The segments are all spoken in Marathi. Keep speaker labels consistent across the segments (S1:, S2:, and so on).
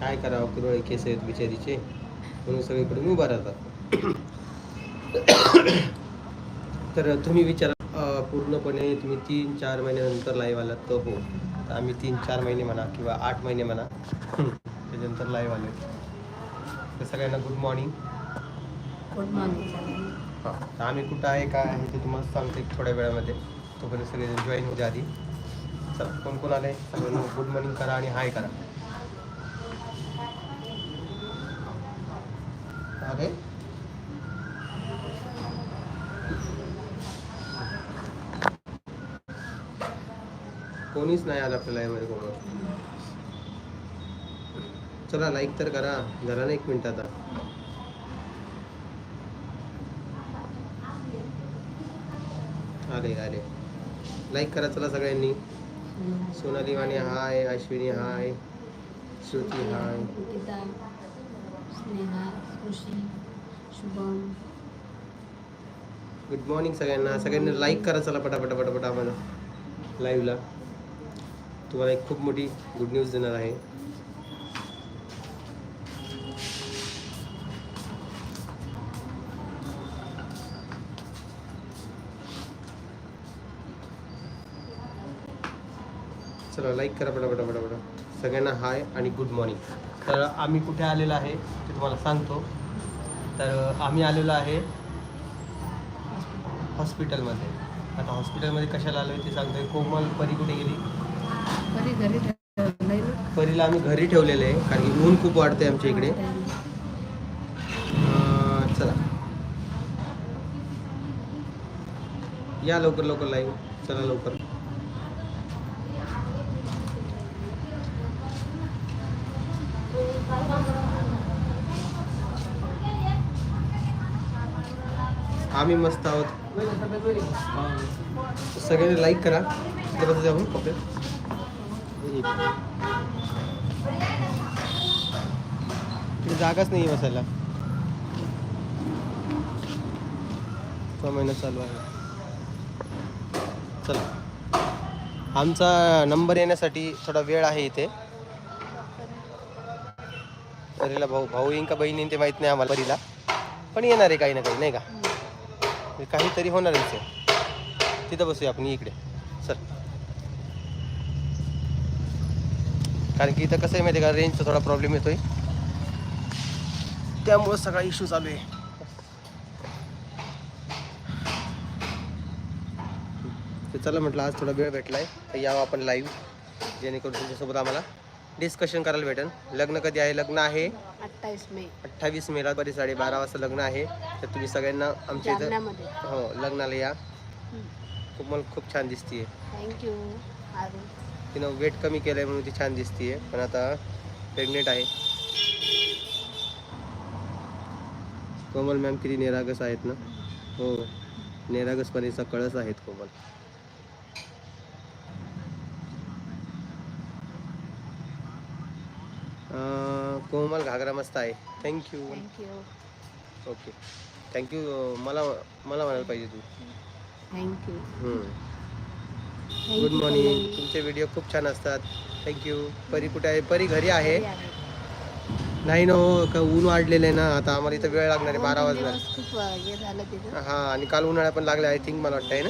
S1: काय करावं? कुरळे केस आहेत बिचारीचे. म्हणून सगळीकडून उभा राहतात. तर तुम्ही विचारा. पूर्णपणे तुम्ही तीन चार महिन्यानंतर लाईव्ह आलात तर हो. तर आम्ही तीन चार महिने म्हणा किंवा आठ महिने म्हणा त्याच्यानंतर लाईव्ह आले तर सगळ्यांना गुड मॉर्निंग
S2: गुड मॉर्निंग
S1: हां. आम्ही कुठं आहे काय आहे ते तुम्हाला सांगते थोड्या वेळामध्ये. तोपर्यंत सगळेजण जॉईन होते आधी. चला कोण कोण आले सगळ्यांना गुड मॉर्निंग करा आणि हाय करा अरे कोणीच नाही आलं आपल्याला यामध्ये कोण चला लाईक तर करा. झाला ना एक मिनिट आता. आले आले. लाईक करा चला सगळ्यांनी. Sonali Vani hi Ashwini hi Shruti hi good morning सगळ्यांना. सगळ्यांनी लाईक करा चला पटापटा पटापटा आम्हाला. लाईव्हला तुम्हाला एक खूप मोठी गुड न्यूज देणार आहे. चला लाईक करा पटापटा पटापटा. सगळ्यांना हाय आणि गुड मॉर्निंग तर आम्ही कुठे आलेलो आहे ते तुम्हाला सांगतो. तर आम्ही आलेलो आहे हॉस्पिटलमध्ये आता हॉस्पिटलमध्ये कशाला आलो आहे ते सांगतोय. कोमल परी कुठे गेली?
S2: घरी ठेवलंय. ना.
S1: परीला आम्ही घरी ठेवलेलं आहे कारण की ऊन खूप वाढते आमच्या इकडे. अं, चला. या लवकर लवकर लाईव्ह चला लवकर. आम्ही मस्त आहोत. सगळ्यांनी लाईक करा. तिथे बसू जागाच नाही बसायला. महिना चालू आहे. चला. आमचा नंबर येण्यासाठी थोडा वेळ आहे इथे. परीला भाऊ भाऊ येईन का बहीण येईन ते माहीत नाही आम्हाला परीला पण येणार आहे काही ना काही नाही का? काहीतरी होणारच आहे तिथं बसूया आपण इकडे. सर कारण की इथं कसं आहे माहिती आहे का? रेंजचा थोडा प्रॉब्लेम येतोय. त्यामुळं सगळा इश्यू चालू आहे. तर चला म्हटलं आज थोडा वेळ भेटलाय. तर यावं आपण लाईव्ह जेणेकरून तुमच्यासोबत आम्हाला डिस्कशन करायला भेटेल. लग्न कधी आहे? लग्न आहे.
S2: अठ्ठावीस मे.
S1: अठ्ठावीस मेला बरी साडेबारा वाजता लग्न आहे. तर तुम्ही सगळ्यांना आमच्या इथं हो लग्नाला या. खूप मला खूप छान दिसतीये.
S2: थँक्यू
S1: तिनं वेट कमी केलंय म्हणून ती छान दिसतीये. पण आता प्रेग्नेंट आहे. कोमल मॅम किती निरागस आहेत ना? हो. निरागसपणेचा कळस आहेत कोमल. कोमल घागरा मस्त आहे. थँक्यू
S2: थँक्यू
S1: ओके थँक्यू मला मला म्हणायला पाहिजे तू.
S2: थँक्यू
S1: गुड मॉर्निंग तुमचे व्हिडिओ खूप छान असतात. थँक्यू परी कुठे आहे? परी घरी आहे. नाही ना हो का ऊन वाढलेलं आहे ना? आता आम्हाला इथं वेळ लागणार आहे बारा
S2: खूप हे
S1: आणि काल उन्हाळ्या पण लागले आय थिंक मला वाटतं आहे ना.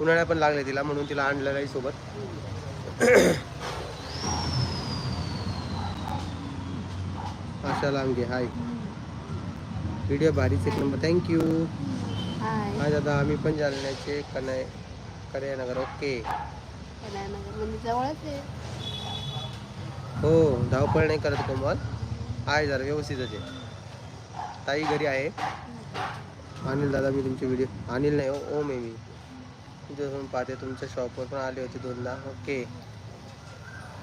S1: उन्हाळ्या पण लागले तिला म्हणून तिला आणलेलं आहे सोबत. आशा लांबगे हाय व्हिडिओ भारीच एक नंबर थँक्यू
S2: हाय
S1: दादा आम्ही पण जालन्याचे कन्हय कन्हैयानगर ओके.
S2: म्हणजे जवळच आहे.
S1: हो धावपळ नाही करत कोमल. आहे जरा व्यवस्थितच आहे. ताई घरी आहे. अनिल दादा मी तुमचे व्हिडिओ अनिल नाही ओ ओम आहे मी. तुमच्याकडून पाहते तुमच्या शॉपवर पण आले होते दोनदा. ओके.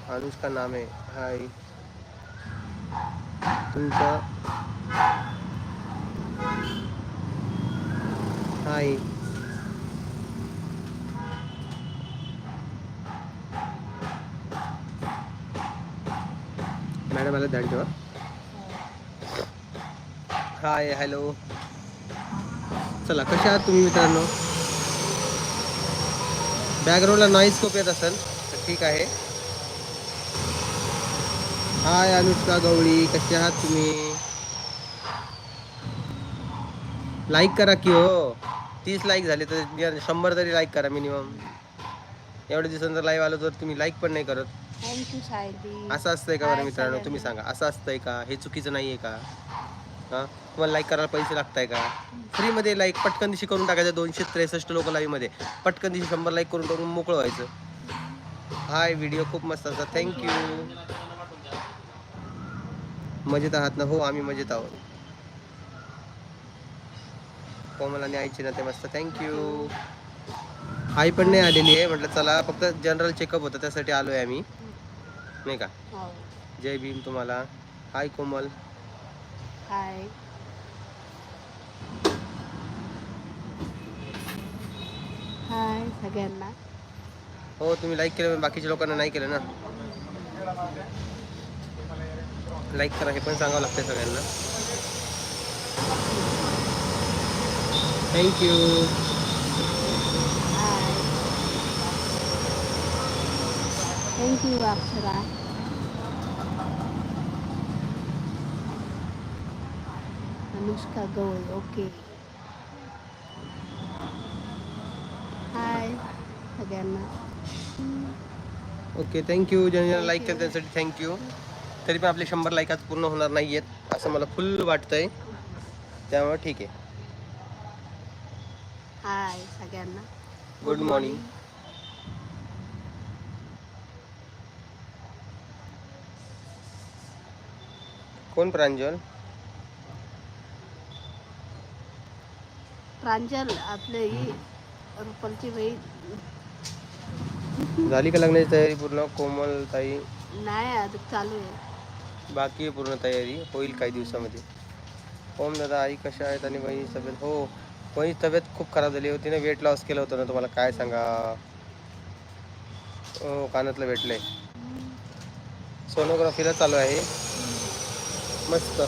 S1: अनुष्का नाम आहे. हाय तुमचा हाय मॅडम आला ध्यान ठेवा हाय हॅलो. चला कशा आहात तुम्ही मित्रांनो? बॅकग्राऊंडला नॉईज खूप येत असेल तर ठीक आहे. हाय अनुष्का गवळी कसे आहात तुम्ही? लाईक करा की हो. तीस लाईक झाले तर शंभर तरी लाईक करा मिनिमम एवढ्या दिवसांचा लाईव्ह आलो तर तुम्ही लाईक पण नाही करत.
S2: थँक्यू
S1: असं असतंय का बरं मित्रांनो. तुम्ही सांगा. असं असतंय का? हे चुकीचं नाहीये का? हा? तुम्हाला लाईक करायला पैसे लागताय का? फ्रीमध्ये लाईक पटकन दिवशी करून टाकायचं. दोनशे त्रेसष्ट लोक लाईव्हमध्ये. पटकन दिवशी शंभर लाईक करून टाकून मोकळं व्हायचं. हाय व्हिडिओ खूप मस्त असतात. थँक्यू मजेत आहात ना? हो आम्ही मजेत आहोत. कोमल आणि आईची ना ते मस्त. थँक्यू आई पण नाही आलेली आहे. म्हटलं चला फक्त जनरल चेकअप होतं. त्यासाठी आलोय आम्ही. नाही का?
S2: हो.
S1: जय भीम तुम्हाला. हाय कोमल.
S2: हाय. हाय सगळ्यांना.
S1: हो तुम्ही लाईक केलं पण बाकीच्या लोकांना नाही केलं ना. लाईक करा हे पण सांगावं लागतं सगळ्यांना. Thank you
S2: thank you Akshara Anushka Gawali okay hi सगळ्यांना
S1: ओके थँक्यू ज्यांना लाईक केलं त्यासाठी थँक्यू तरी पण आपले शंभर लाईक आज पूर्ण होणार नाही आहेत असं मला फुल वाटतंय. त्यामुळे ठीक आहे.
S2: हाय सगळ्यांना
S1: गुड मॉर्निंग कोण प्रांजल?
S2: प्रांजल आपले ही रुपलची बाई
S1: झाली का लग्नाची तयारी पूर्ण? कोमल ताई?
S2: नाही अजून चालू आहे.
S1: बाकी आहे पूर्ण तयारी. होईल काही दिवसामध्ये. ओम दादा आई कशा आहेत आणि बहिणी तब्येत? हो बहिणी तब्येत खूप खराब झाली. होती ना वेट लॉस केलं होतं ना. तुम्हाला काय सांगा? हो कानातलं भेटलंय सोनोग्राफीला चालू आहे. मस्त.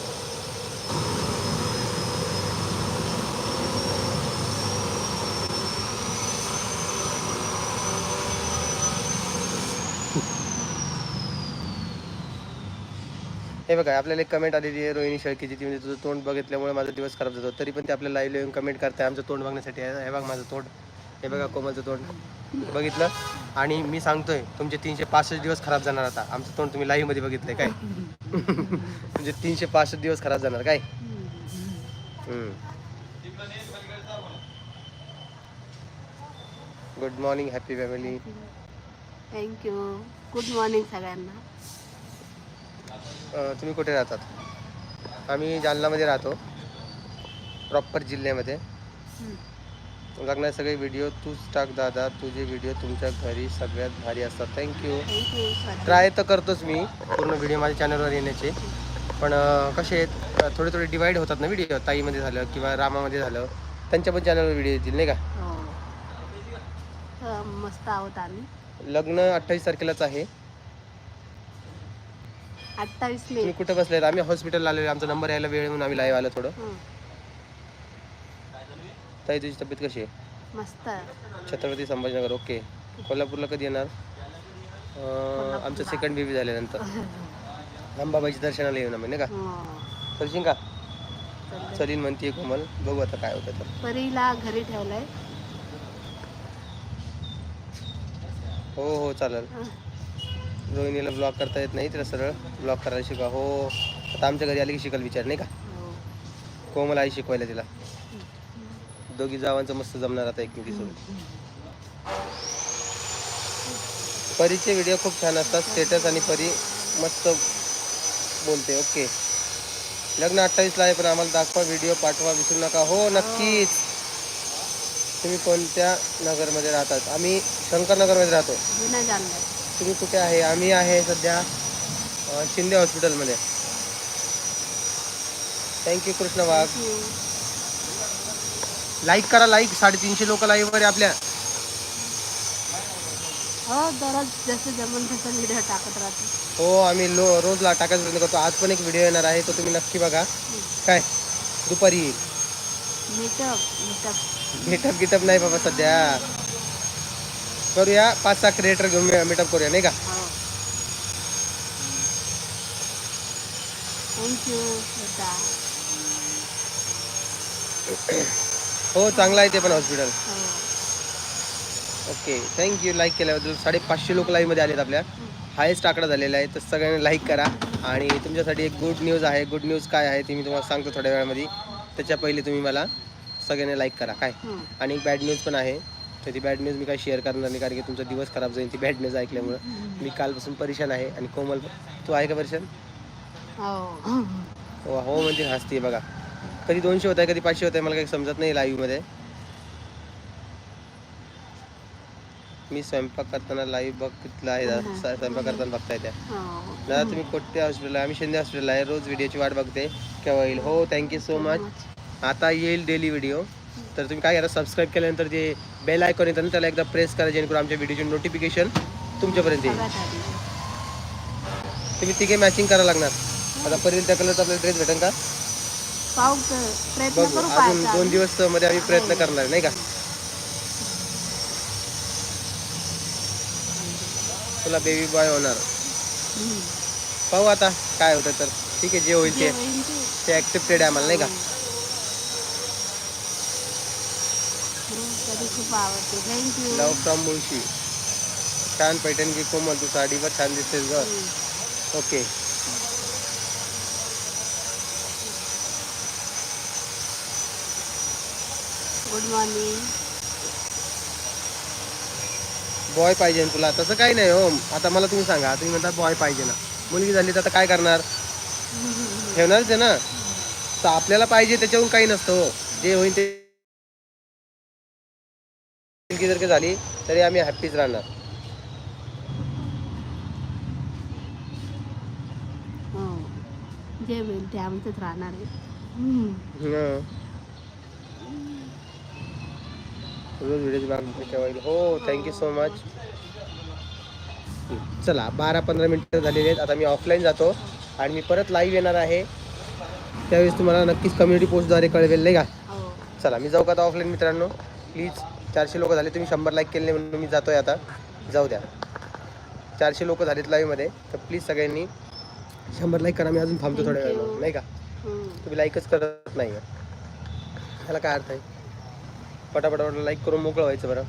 S1: हे बघा आपल्याला एक कमेंट आलेली आहे रोहिणी शेळकीची. ती म्हणजे तुझं तोंड बघितल्यामुळे माझा दिवस खराब जातो. तरी पण ते आपल्या लाईव्ह येऊन कमेंट करताय. आमचं तोंड बघण्यासाठी आहे. हे बघा माझं तोंड. हे बघा कोमलचं तोंड. बघितलं. आणि मी सांगतोय तुमचे तीनशे पासष्ट दिवस खराब जाणार आता. आमचं तोंड तुम्ही लाईव्हमध्ये बघितलंय काय? म्हणजे तीनशे पासष्ट दिवस खराब जाणार काय? Good morning happy family
S2: thank you good morning सगळ्यांना.
S1: तुम्ही कुठे राहतात? आम्ही जालनामध्ये राहतो. प्रॉपर जिल्ह्यामध्ये. लग्नाचे सगळे व्हिडिओ तूच टाक दादा. तुझे व्हिडिओ तुमच्या घरी सगळ्यात भारी असतात. थँक्यू
S2: थँक्यू
S1: ट्राय तर करतोच मी. पूर्ण व्हिडिओ माझ्या चॅनलवर येण्याचे. पण अं, कसे आहेत? अं, थोडे थोडे डिवाईड होतात ना व्हिडिओ ताईमध्ये झालं किंवा रामामध्ये झालं. त्यांच्या पण चॅनलवर व्हिडिओ येतील नाही का?
S2: हो. मस्त आहोत आम्ही.
S1: लग्न अठ्ठावीस तारखेलाच आहे.
S2: अठ्ठावीस मे.
S1: तुम्ही कुठे बसलेत? आम्ही हॉस्पिटलला आलेलो आमचा नंबर यायला वेळ म्हणून आम्ही लाईव्ह आलो थोडं.
S2: हं,
S1: ताई तुझी तब्येत कशी आहे?
S2: मस्त.
S1: छत्रपती संभाजीनगर ओके. कोल्हापूरला कधी येणार? अं, आमचं सेकंड बेबी झाल्यानंतर. अंबाबाईच्या दर्शनाला येऊ ना मी नाही का?
S2: हो.
S1: चलशील का. चलीन म्हणते कोमल बघू आता काय होतं तर.
S2: परीला घरी ठेवलंय.
S1: हो हो चालेल. रोहिणीला ब्लॉक करता येत नाही तिला सरळ. ब्लॉक करायला शिका हो. आता आमच्या घरी आली की शिकल विचार नाही का?
S2: हो.
S1: कोमल आई शिकवायला तिला. दोघी जावांचं मस्त जमणार आता एकमेकीसोबत परीचे व्हिडिओ खूप छान असतात स्टेटस आणि परी मस्त बोलते ओके लग्न अठ्ठावीसला आहे पण आम्हाला दाखवा व्हिडिओ पाठवा विसरू नका. हो नक्कीच. तुम्ही कोणत्या नगरमध्ये राहतात? आम्ही शंकरनगरमध्ये राहतो. तुम्ही कुठे आहे? आम्ही आहे सध्या शिंदे हॉस्पिटलमध्ये thank you Krishna Wagh like करा लाईक साडेतीनशे लोक लाईव्ह वर आहे आपल्या.
S2: हो दररोज जसं जमल तसं व्हिडिओ टाकत राहते.
S1: हो आम्ही लो रोज ला टाकायचा प्रयत्न करतो. आज पण एक व्हिडिओ येणार आहे तो तुम्ही नक्की बघा. काय? दुपारी. येईल मीटअप गिटअप नाही बाबा सध्या. करूया पाच सहा क्रिएटर घेऊन मीटअप करूया नाही का?
S2: हो. थँक्यू
S1: हो चांगलं आहे ते पण हॉस्पिटल
S2: हो.
S1: ओके थँक्यू लाईक केल्याबद्दल साडेपाचशे लोक लाईव्हमध्ये आलेत आपल्या. हायेस्ट आकडा झालेला आहे तर सगळ्यांनी लाईक करा. आणि तुमच्यासाठी एक गुड न्यूज आहे. गुड न्यूज काय आहे ती मी तुम्हाला सांगतो थोड्या वेळामध्ये. त्याच्या पहिले तुम्ही मला सगळ्यांनी लाईक करा काय?
S2: हम्म.
S1: आणि एक बॅड न्यूज पण आहे. तर ती बॅड न्यूज मी काय शेअर करणार नाही कारण की तुमचा दिवस खराब जाईल ती बॅड न्यूज ऐकल्यामुळं. मी कालपासून परेशान आहे. आणि कोमल तू आहे का परेशान?
S2: हो.
S1: हो हो म्हणजे हसते बघा. कधी दोनशे होत आहे कधी पाचशे होत आहे मला काही समजत नाही लाईव्हमध्ये मी स्वयंपाक करताना लाईव्ह बघितलं आहे. स- स्वयंपाक करताना बघताय त्या.
S2: हो.
S1: दादा तुम्ही हॉस्पिटल आहे? आम्ही शिंदे हॉस्पिटल आहे. रोज व्हिडिओची वाट बघते. केव्हा येईल? हो थँक्यू सो मच आता येईल डेली व्हिडिओ तर तुम्ही काय करा सबस्क्राईब केल्यानंतर जे बेल आयकॉन येतं ना त्याला एकदा प्रेस करा जेणेकरून आमच्या व्हिडिओची नोटिफिकेशन तुमच्यापर्यंत येईल. तुम्ही तिघे मॅचिंग करायला लागणार. आता परील त्या कलरचा आपल्याला ड्रेस भेटेल का?
S2: पाहू तर प्रयत्न
S1: बघू
S2: करू
S1: अजून
S2: पाहायचा
S1: दोन दिवसमध्ये आम्ही प्रयत्न करणार नाही का? तुला बेबी बॉय होणार.
S2: हम्म.
S1: पाहू आता काय होतं तर. ठीक आहे जे होईल ते.
S2: ते.
S1: ते ऍक्सेप्टेड आहे आम्हाला नाही का?
S2: खूप आवडते. Thank you
S1: love from Mulshi. छान पैठण की कोमल तू साडीवर छान दिसतेस ग ओके
S2: गुड मॉर्निंग
S1: बॉय पाहिजे ना तुला. तसं काही नाही हो. आता मला तुम्ही सांगा. तुम्ही म्हणता बॉय पाहिजे ना. मुलगी झाली तर आता काय करणार? ठेवणारच आहे ना. तर आपल्याला पाहिजे त्याच्याहून काही नसतं हो. जे होईल ते मुलगी जर का झाली तरी आम्ही हॅप्पीच राहणार.
S2: हो. जे होईल ते आमचंच राहणार आहे.
S1: हं. रोज व्हिडिओची मागणी केव्हा येईल. हो थँक्यू सो मच चला बारा पंधरा मिनिटं झालेली आहेत. आता मी ऑफलाईन जातो आणि मी परत लाईव्ह येणार आहे. त्यावेळेस तुम्हाला नक्कीच कम्युनिटी पोस्टद्वारे कळवेल नाही का?
S2: हो.
S1: चला मी जाऊ का आता ऑफलाईन मित्रांनो? प्लीज चारशे लोक झाले. तुम्ही शंभर लाईक केले म्हणून मी जातोय आता. जाऊ द्या. चारशे लोक झालेत लाईव्हमध्ये तर प्लीज सगळ्यांनी शंभर लाईक करा. मी अजून थांबतो थोड्या. वेळ नाही का. तुम्ही लाईकच करत नाही. ह्याला काय अर्थ आहे? पटापटा लाईक करून मोकळं व्हायचं बरं.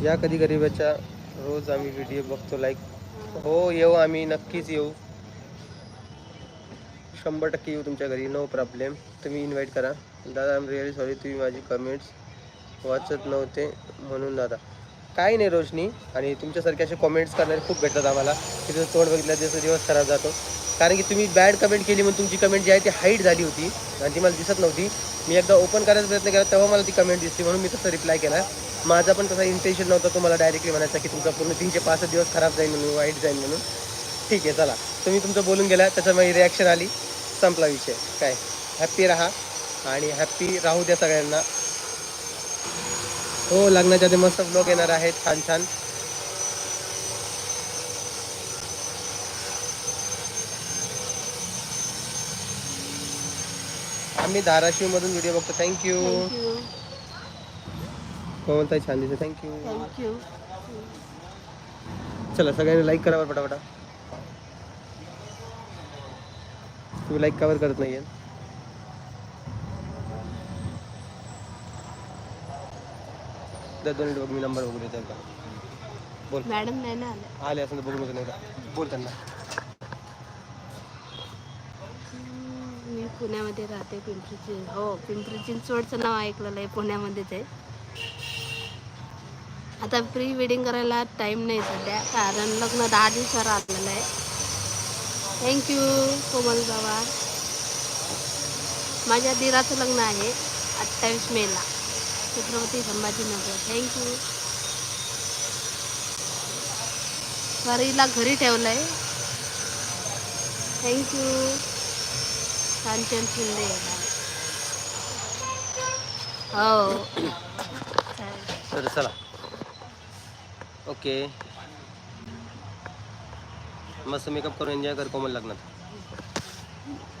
S1: या कधी गरीबाच्या रोज आम्ही व्हिडिओ बघतो लाईक हो येऊ आम्ही नक्कीच येऊ. शंभर टक्के येऊ तुमच्या घरी नो प्रॉब्लेम तुम्ही इन्व्हाइट करा. दादा आम रिअली सॉरी तुम्ही माझी कमेंट्स वाचत नव्हते म्हणून दादा. काही नाही रोशनी आणि तुमच्यासारखे असे कमेंट्स करणारे खूप भेटतात आम्हाला. की तोंड बघितलं जसं दिवस खराब जातो. कारण की तुम्ही बॅड कमेंट केली म्हणून तुमची कमेंट जी आहे ती हाईट झाली होती. आणि ती मला दिसत नव्हती. मी एकदा ओपन करायचा प्रयत्न केला तेव्हा मला ती कमेंट दिसली म्हणून मी तसं रिप्लाय केला. माझा पण तसा इंटेन्शन नव्हता तुम्हाला डायरेक्टली म्हणायचा की तुमचा पूर्ण तीनशे पासष्ट दिवस खराब जाईल म्हणून वाईट जाईल म्हणून. ठीक आहे चला. तुम्ही तुमचं बोलून गेला त्याचं माझी रिॲक्शन आली. संपला विषय. काय? हॅप्पी राहा आणि हॅप्पी राहू द्या सगळ्यांना. हो लग्नाच्या आधी मस्त ब्लॉग येणार आहेत. छान छान. आम्ही धाराशिव मधून व्हिडिओ बघतो. थँक्यू कोमलताई छान दिसते. थँक्यू चला सगळ्यांनी लाईक करा बरं पटापटा. तुम्ही लाईक का बरं करत नाहीये. दर दोन मिनिट बघ मी नंबर बघू देतो. बोल.
S2: मॅडम नाही ना
S1: आले. असं तर बघू नको नाही का बोल त्यांना
S2: हम्म, मी पुण्यामध्ये राहते पिंपरी चिंच हो पिंपरी चिंचवडचं नाव ऐकलेलं आहे पुण्यामध्येच आहे. आता प्री वेडिंग करायला टाईम नाही सध्या कारण लग्न दहा दिवसावर आलेलं आहे. थँक्यू कोमल बाबा. माझ्या दिराचं लग्न आहे अठ्ठावीस मेला छत्रपती संभाजीनगर. थँक्यू घरीला घरी ठेवलं आहे थँक्यू शिंदे हो.
S1: तर चला. ओके. मस्त मेकअप करून एन्जॉय कर कोमल लग्नात.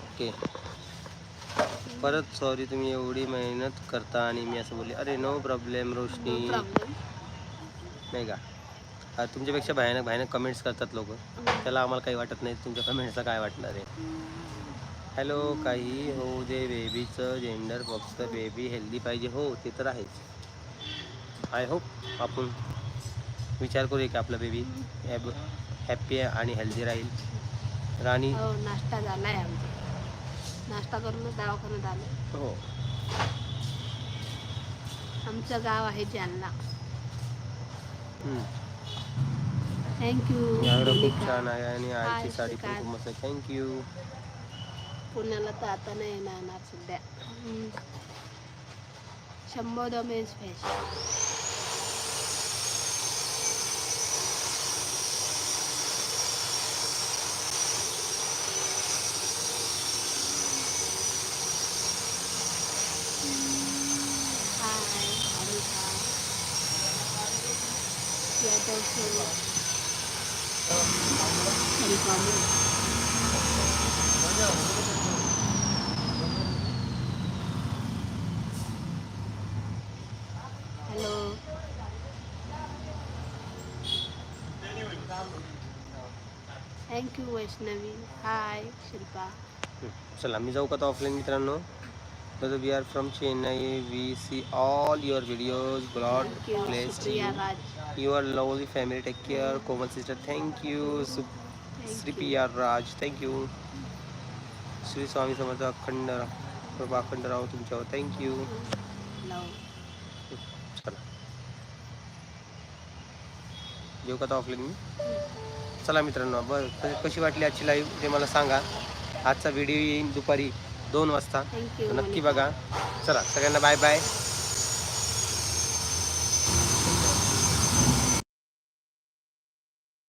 S1: ओके. परत सॉरी तुम्ही एवढी मेहनत करता आणि मी असं बोलले अरे नो प्रॉब्लेम रोशनी. नाही का? तुमच्यापेक्षा भयानक भयानक कमेंट्स करतात लोक. त्याला आम्हाला काही वाटत नाही तुमच्या कमेंट्सला काय वाटणार आहे. हॅलो काही हो दे बेबीचं जेंडर फक्त बेबी हेल्दी पाहिजे हो ते तर आहेच. आय होप आपण विचार करूया की आपलं बेबी हॅपी आणि हेल्दी राहील. राणी?
S2: हो नाश्ता झालाय आमचा. नाश्ता करूनच दवाखान्यात आलो.
S1: हो.
S2: आमचं गाव आहे जालना. थँक्यू
S1: खूप छान आहे आणि आईची साडी पण. खूप मस्त आहे. थँक्यू
S2: पुण्याला तर आता नाही येणार सध्या हम्म. शंभर mens fashion hi Anita Yadav sir hello thank you Vaishnavi. Hi Shilpa.
S1: चला मी जाऊ का आता ऑफलाईन मित्रांनो? तर we are from Chennai we see all your videos blood bless your lovely family take care Komal sister thank you Shri P R Raj thank you Shri Swami Samarth Akhand Prabha Akhandrao तुमच्यावर. थँक्यू चला. येऊ का आता ऑफलाईन मी? चला मित्रांनो बरं कशी वाटली आजची लाईव्ह ते मला सांगा. आजचा व्हिडिओ येईन दुपारी दोन वाजता. नक्की बघा. चला सगळ्यांना बाय बाय